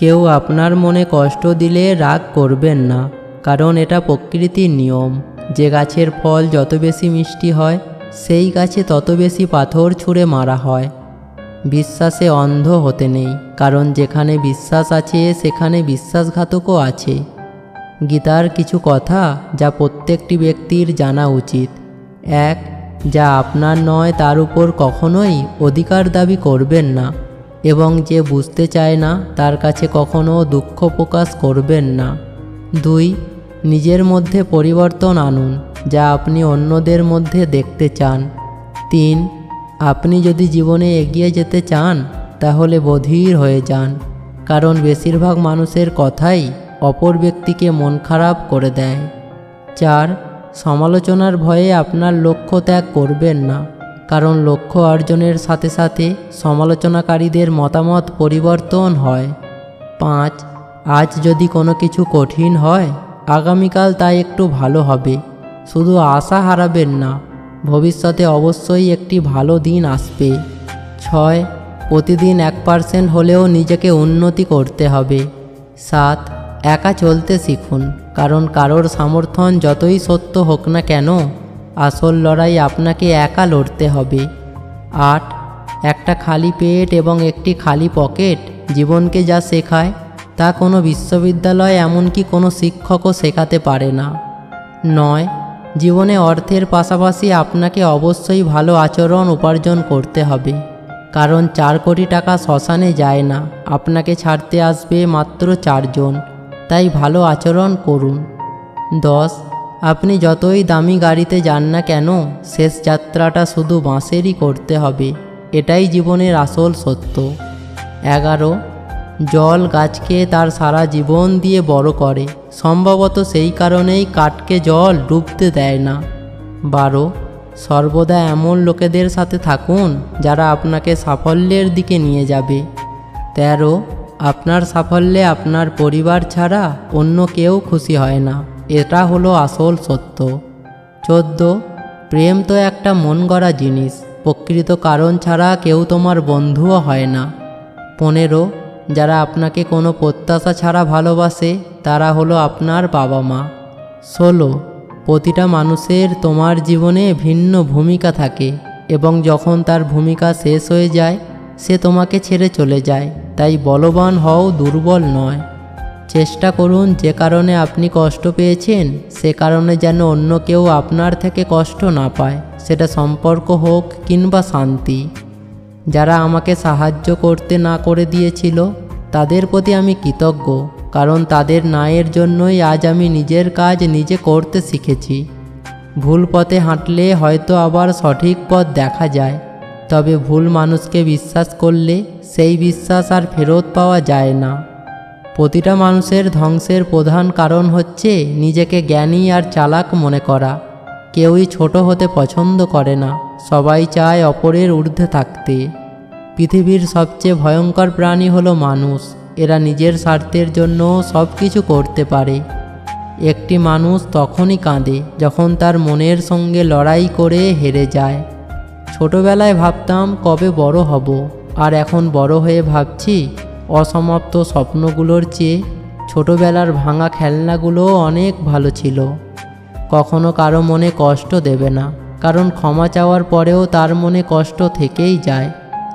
কেউ আপনার মনে কষ্ট দিলে রাগ করবেন না, কারণ এটা প্রকৃতির নিয়ম। যে গাছের ফল যত বেশি মিষ্টি হয়, সেই গাছে তত বেশি পাথর ছুঁড়ে মারা হয়। বিশ্বাসে অন্ধ হতে নেই, কারণ যেখানে বিশ্বাস আছে, সেখানে বিশ্বাসঘাতকও আছে। গীতার কিছু কথা যা প্রত্যেকটি ব্যক্তির জানা উচিত। এক, যা আপনার নয়, তার উপর কখনোই অধিকার দাবি করবেন না। এবং যে বুঝতে চায় না, তার কাছে কখনো দুঃখ প্রকাশ করবেন না। দুই, নিজের মধ্যে পরিবর্তন আনুন, যা আপনি অন্যদের মধ্যে দেখতে চান। তিন, আপনি যদি জীবনে এগিয়ে যেতে চান, তাহলে বধির হয়ে যান, কারণ বেশিরভাগ মানুষের কথাই অপর ব্যক্তিকে মন খারাপ করে দেয়। চার, সমালোচনার ভয়ে আপনার লক্ষ্য ত্যাগ করবেন না। কারণ লক্ষ্য অর্জনের সাথে সাথে সমালোচনাকারীদের মতামত পরিবর্তন হয়। পাঁচ, আজ যদি কোনো কিছু কঠিন হয়, আগামীকাল তাই একটু ভালো হবে। শুধু আশা হারাবেন না, ভবিষ্যতে অবশ্যই একটি ভালো দিন আসবে। ছয়, প্রতিদিন এক পার্সেন্ট হলেও নিজেকে উন্নতি করতে হবে। সাত, একা চলতে শিখুন, কারণ কারোর সমর্থন যতই সত্য হোক না কেন আসল লড়াই আপনাকে একা লড়তে হবে। আট, একটা খালি পেট এবং একটি খালি পকেট জীবনকে যা শেখায় তা কোনো বিশ্ববিদ্যালয় এমনকি কোনো শিক্ষকও শেখাতে পারে না। নয়, জীবনে অর্থের পাশাপাশি আপনাকে অবশ্যই ভালো আচরণ উপার্জন করতে হবে। কারণ চার কোটি টাকা শ্মশানে যায় না, আপনাকে ছাড়তে আসবে মাত্র চারজন। তাই ভালো আচরণ করুন। দশ আপনি যতই দামি গাড়িতে যান না কেন, শেষ যাত্রাটা শুধু বাঁশেরই করতে হবে। এটাই জীবনের আসল সত্য। এগারো, জল গাছকে তার সারা জীবন দিয়ে বড় করে। সম্ভবত সেই কারণেই কাঠকে জল ডুবতে দেয় না। বারো, সর্বদা এমন লোকেদের সাথে থাকুন যারা আপনাকে সাফল্যের দিকে নিয়ে যাবে। তেরো, আপনার সাফল্যে আপনার পরিবার ছাড়া অন্য কেউ খুশি হয় না। এটা হলো আসল সত্য। চোদ্দ, প্রেম তো একটা মন গড়া জিনিস, প্রকৃত কারণ ছাড়া কেউ তোমার বন্ধুও হয় না। পনেরো, যারা আপনাকে কোনো প্রত্যাশা ছাড়া ভালোবাসে, তারা হলো আপনার বাবা মা ষোলো, প্রতিটা মানুষের তোমার জীবনে ভিন্ন ভূমিকা থাকে এবং যখন তার ভূমিকা শেষ হয়ে যায়, সে তোমাকে ছেড়ে চলে যায়। তাই বলবান হও দুর্বল নয়। চেষ্টা করুন যে কারণে আপনি কষ্ট পেয়েছেন, সে কারণে যেন অন্য কেউ আপনার থেকে কষ্ট না পায়। সেটা সম্পর্ক হোক কিংবা শান্তি। যারা আমাকে সাহায্য করতে না করে দিয়েছিল, তাদের প্রতি আমি কৃতজ্ঞ, কারণ তাদের ন্যায়ের জন্যই আজ আমি নিজের কাজ নিজে করতে শিখেছি। ভুল পথে হাঁটলে হয়তো আবার সঠিক পথ দেখা যায়, তবে ভুল মানুষকে বিশ্বাস করলে সেই বিশ্বাস আর ফেরত পাওয়া যায় না। প্রতিটা মানুষের ধ্বংসের প্রধান কারণ হচ্ছে নিজেকে জ্ঞানী আর চালাক মনে করা। কেউই ছোট হতে পছন্দ করে না, সবাই চায় অপরের ঊর্ধ্বে থাকতে। পৃথিবীর সবচেয়ে ভয়ঙ্কর প্রাণী হলো মানুষ, এরা নিজের স্বার্থের জন্য সব কিছু করতে পারে। একটি মানুষ তখনই কাঁদে যখন তার মনের সঙ্গে লড়াই করে হেরে যায়। ছোটবেলায় ভাবতাম কবে বড় হব, আর এখন বড় হয়ে ভাবছি অসমাপ্ত স্বপ্নগুলোর চেয়ে ছোটবেলার ভাঙা খেলনাগুলো অনেক ভালো ছিল। কখনো কারও মনে কষ্ট দেবে না, কারণ ক্ষমা চাওয়ার পরেও তার মনে কষ্ট থেকেই যায়।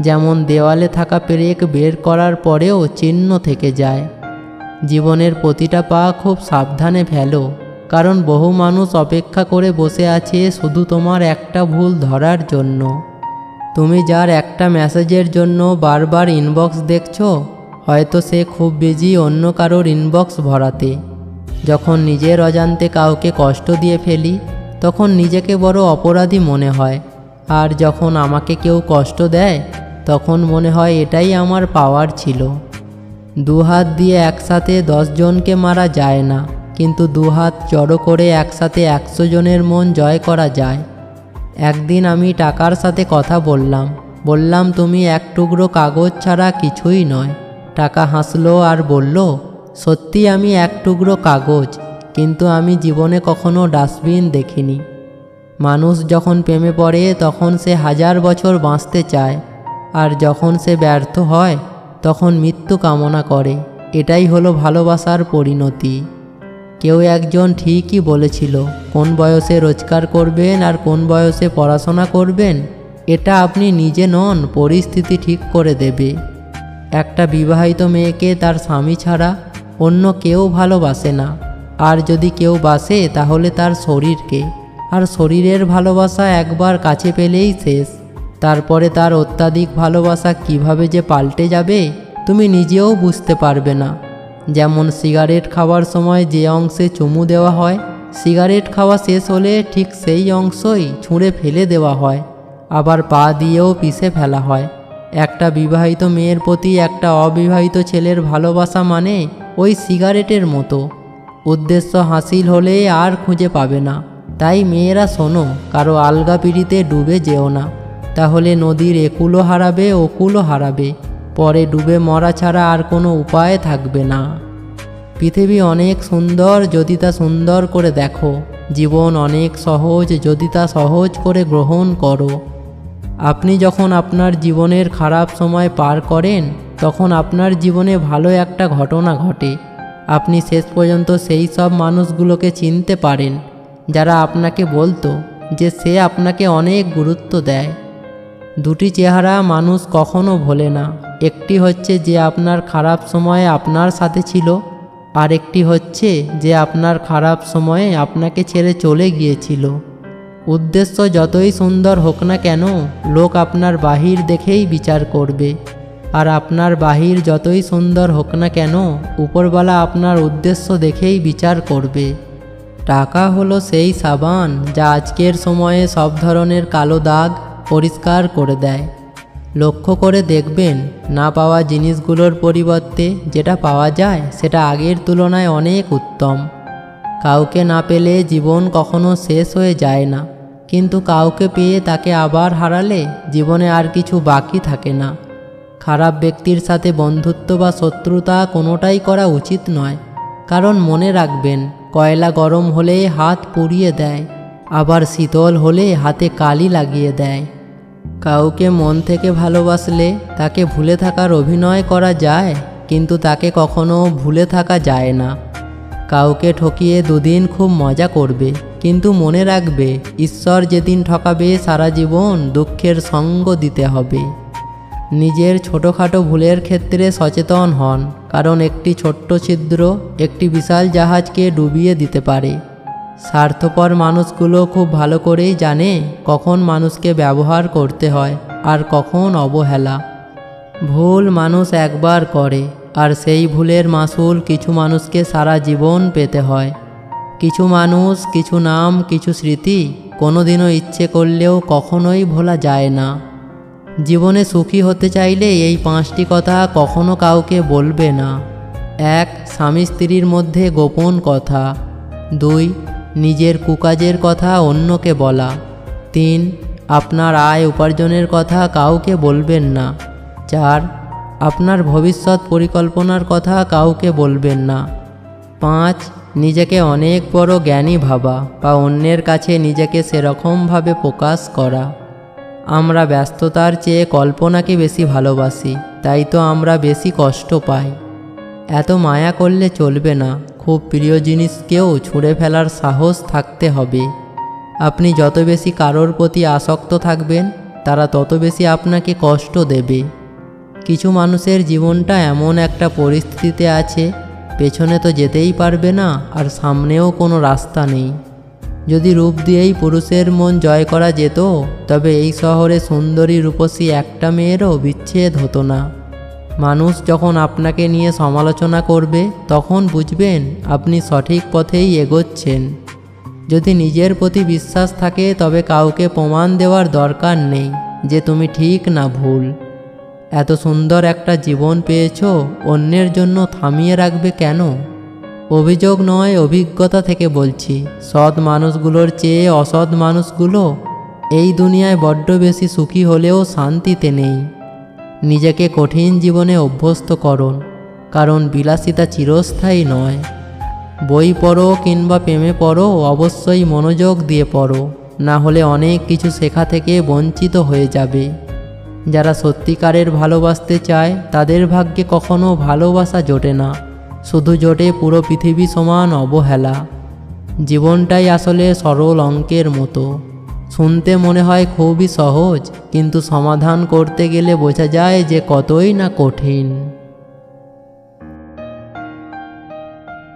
যেমন দেওয়ালে থাকা পেরেক বের করার পরেও চিহ্ন থেকে যায়। জীবনের প্রতিটা পা খুব সাবধানে ফেলো, কারণ বহু মানুষ অপেক্ষা করে বসে আছে শুধু তোমার একটা ভুল ধরার জন্য। তুমি যার একটা মেসেজের জন্য বারবার ইনবক্স দেখছ হয়তো সে খুব বিজি অন্য কারোর ইনবক্স ভরাতে। যখন নিজের অজান্তে কাউকে কষ্ট দিয়ে ফেলি, তখন নিজেকে বড় অপরাধী মনে হয়। আর যখন আমাকে কেউ কষ্ট দেয়, তখন মনে হয় এটাই আমার পাওয়ার ছিল। দু হাত দিয়ে একসাথে জনকে মারা যায় না, কিন্তু দু হাত জড়ো করে একসাথে একশো জনের মন জয় করা যায়। একদিন আমি টাকার সাথে কথা বললাম। বললাম, তুমি এক টুকরো কাগজ ছাড়া কিছুই নয়। টাকা হাসলো আর বলল, সত্যি আমি এক টুকরো কাগজ, কিন্তু আমি জীবনে কখনো ডাস্টবিন দেখিনি। মানুষ যখন প্রেমে পড়ে, তখন সে হাজার বছর বাঁচতে চায়, আর যখন সে ব্যর্থ হয়, তখন মৃত্যু কামনা করে। এটাই হলো ভালোবাসার পরিণতি। কেউ একজন ঠিকই বলেছিল, কোন বয়সে রোজগার করবেন আর কোন বয়সে পড়াশোনা করবেন, এটা আপনি নিজে নন, পরিস্থিতি ঠিক করে দেবে। একটা বিবাহিত মেয়েকে তার স্বামী ছাড়া অন্য কেউ ভালোবাসে না। আর যদি কেউ বাসে, তাহলে তার শরীরকে। আর শরীরের ভালোবাসা একবার কাছে পেলেই শেষ। তারপরে তার অত্যাধিক ভালোবাসা কীভাবে যে পাল্টে যাবে, তুমি নিজেও বুঝতে পারবে না। যেমন সিগারেট খাওয়ার সময় যে অংশে চুমু দেওয়া হয়, সিগারেট খাওয়া শেষ হলে ঠিক সেই অংশই ছুঁড়ে ফেলে দেওয়া হয়। আবার পা দিয়েও পিষে ফেলা হয়। একটা বিবাহিত মেয়ের প্রতি একটা অবিবাহিত ছেলের ভালোবাসা মানে ওই সিগারেটের মতো। উদ্দেশ্য হাসিল হলে আর খুঁজে পাবে না। তাই মেয়েরা শোনো, কারও আলগা পিড়িতে ডুবে যেও না। তাহলে নদীর একুলও হারাবে ওকুলও হারাবে। পরে ডুবে মরা ছাড়া আর কোনো উপায় থাকবে না। পৃথিবী অনেক সুন্দর, যদি তা সুন্দর করে দেখো। জীবন অনেক সহজ, যদি তা সহজ করে গ্রহণ করো। আপনি যখন আপনার জীবনের খারাপ সময় পার করেন, তখন আপনার জীবনে ভালো একটা ঘটনা ঘটে। আপনি শেষ পর্যন্ত সেই সব মানুষগুলোকে চিনতে পারেন, যারা আপনাকে বলতো যে সে আপনাকে অনেক গুরুত্ব দেয়। দুটি চেহারা মানুষ কখনো ভোলে না। একটি হচ্ছে যে আপনার খারাপ সময়ে আপনার সাথে ছিল আর একটি হচ্ছে যে আপনার খারাপ সময়ে আপনাকে ছেড়ে চলে গিয়েছিল। উদ্দেশ্য যতই সুন্দর হোক না কেন, লোক আপনার বাহির দেখেই বিচার করবে। আর আপনার বাহির যতই সুন্দর হোক না কেন, উপরওয়ালা আপনার উদ্দেশ্য দেখেই বিচার করবে। টাকা হলো সেই সাবান যা আজকের সময়ে সব ধরনের কালো দাগ পরিষ্কার করে দেয়। লক্ষ্য করে দেখবেন, না পাওয়া জিনিসগুলোর পরিবর্তে যেটা পাওয়া যায়, সেটা আগের তুলনায় অনেক উত্তম। কাউকে না পেলে জীবন কখনো শেষ হয়ে যায় না। কিন্তু কাউকে পেয়ে তাকে আবার হারালে জীবনে আর কিছু বাকি থাকে না। খারাপ ব্যক্তির সাথে বন্ধুত্ব বা শত্রুতা কোনোটাই করা উচিত নয়। কারণ মনে রাখবেন, কয়লা গরম হলে হাত পুড়িয়ে দেয়, আবার শীতল হলে হাতে কালি লাগিয়ে দেয়। কাউকে মন থেকে ভালোবাসলে তাকে ভুলে থাকার অভিনয় করা যায়, কিন্তু তাকে কখনো ভুলে থাকা যায় না। কাউকে ঠকিয়ে দুদিন খুব মজা করবে। কিন্তু মনে রাখবে, ঈশ্বর যেদিন ঠকাবে সারা জীবন দুঃখের সঙ্গ দিতে হবে। নিজের ছোটোখাটো ভুলের ক্ষেত্রে সচেতন হন, কারণ একটি ছোট্ট ছিদ্র একটি বিশাল জাহাজকে ডুবিয়ে দিতে পারে। স্বার্থপর মানুষগুলো খুব ভালো করেই জানে কখন মানুষকে ব্যবহার করতে হয় আর কখন অবহেলা। ভুল মানুষ একবার করে। আর সেই ভুলের মাসুল কিছু মানুষকে সারা জীবন পেতে হয়। কিছু মানুষ, কিছু নাম, কিছু স্মৃতি কোনোদিনও ইচ্ছে করলেও কখনোই ভোলা যায় না। জীবনে সুখী হতে চাইলে এই পাঁচটি কথা কখনো কাউকে বলবে না। এক, স্বামী স্ত্রীর মধ্যে গোপন কথা। দুই, নিজের কুকাজের কথা অন্যকে বলা। তিন, আপনার আয় উপার্জনের কথা কাউকে বলবেন না। চার আপনার ভবিষ্যৎ পরিকল্পনার কথা কাউকে বলবেন না। পাঁচ, নিজেকে অনেক বড় জ্ঞানী ভাবা বা অন্যের কাছে নিজেকে সেরকমভাবে প্রকাশ করা। আমরা ব্যস্ততার চেয়ে কল্পনাকে বেশি ভালোবাসি, তাই তো আমরা বেশি কষ্ট পাই। এত মায়া করলে চলবে না, খুব প্রিয় জিনিসকেও ছুঁড়ে ফেলার সাহস থাকতে হবে। আপনি যত বেশি কারোর প্রতি আসক্ত থাকবেন, তারা তত বেশি আপনাকে কষ্ট দেবে। কিছু মানুষের জীবনটা এমন একটা পরিস্থিতিতে আছে, পেছনে তো যেতেই পারবে না আর সামনেও কোনো রাস্তা নেই। যদি রূপ দিয়েই পুরুষের মন জয় করা যেত, তবে এই শহরে সুন্দরী রূপসী একটা মেয়েরও বিচ্ছেদ হতো না। মানুষ যখন আপনাকে নিয়ে সমালোচনা করবে, তখন বুঝবেন আপনি সঠিক পথেই এগোচ্ছেন। যদি নিজের প্রতি বিশ্বাস থাকে, তবে কাউকে প্রমাণ দেওয়ার দরকার নেই যে তুমি ঠিক না ভুল। এত সুন্দর একটা জীবন পেয়েছ, অন্যের জন্য থামিয়ে রাখবে কেন? অভিযোগ নয়, অভিজ্ঞতা থেকে বলছি। সৎ মানুষগুলোর চেয়ে অসৎ মানুষগুলো এই দুনিয়ায় বড্ড বেশি সুখী হলেও শান্তিতে নেই। নিজেকে কঠিন জীবনে অভ্যস্ত করুন, কারণ বিলাসিতা চিরস্থায়ী নয়। বই পড়ো কিংবা প্রেমে পড়ো, অবশ্যই মনোযোগ দিয়ে পড়ো, না হলে অনেক কিছু শেখা থেকে বঞ্চিত হয়ে যাবে। যারা সত্যিকারের ভালোবাসতে চায়, তাদের ভাগ্যে কখনো ভালোবাসা জোটে না। শুধু জোটে পুরো পৃথিবী সমান অবহেলা। জীবনটাই আসলে সরল অঙ্কের মতো। শুনতে মনে হয় খুবই সহজ, কিন্তু সমাধান করতে গেলে বোঝা যায় যে কতই না কঠিন।